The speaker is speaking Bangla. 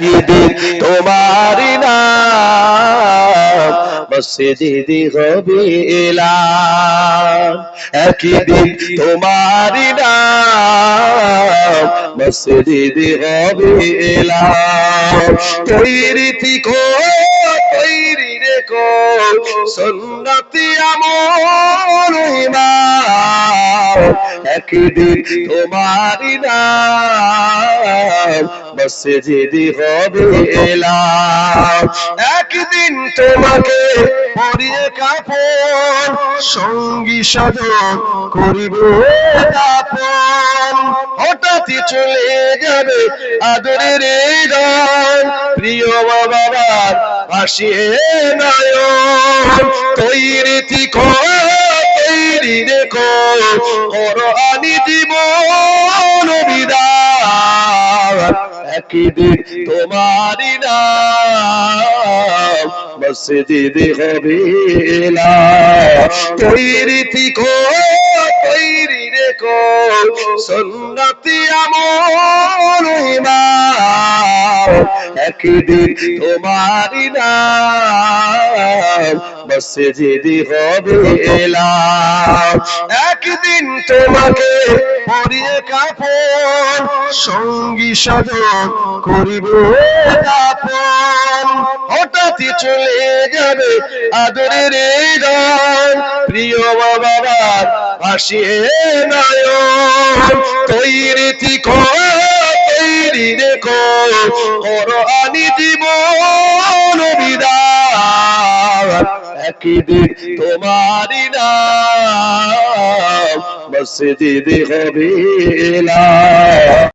দিন তোমারি নাম, মসজিদি হবে এলাম একদিন তোমারি নাম, মসজিদি হবে এলাম তৈরি থিকো, তৈরি রেখো, সুন্নতি আমল ইমান একদিন তোমারি নাম মসজিদি হবে এলাম। একদিন তোমাকে পরিয়ে কাপড়, সঙ্গী সাধন করিব দাপন হঠাৎই চলে যাবে আদরের গান প্রিয় বাবার ভাসিয়ে নয়ন তৈরি তৈরি রেখো করআনি জীবন বিদান একদিন তোমারি নাম মসজিদে হবে তৈরি থিকো তৈরি রেখো। সুন্নতি আমল একদিন তোমারি নাম মসজিদে হবে এলাম। একদিন তোমাকে পরিয়ে কাপড় সঙ্গী সাধন করিব হঠাৎই চলে যাবে আদরের গান প্রিয় বাবার ভাসিয়ে নয়ন তৈরি থিকো তৈরি রেখো করআনি জীবন বিদান একদিন তোমারি নাম মসজিদে হবে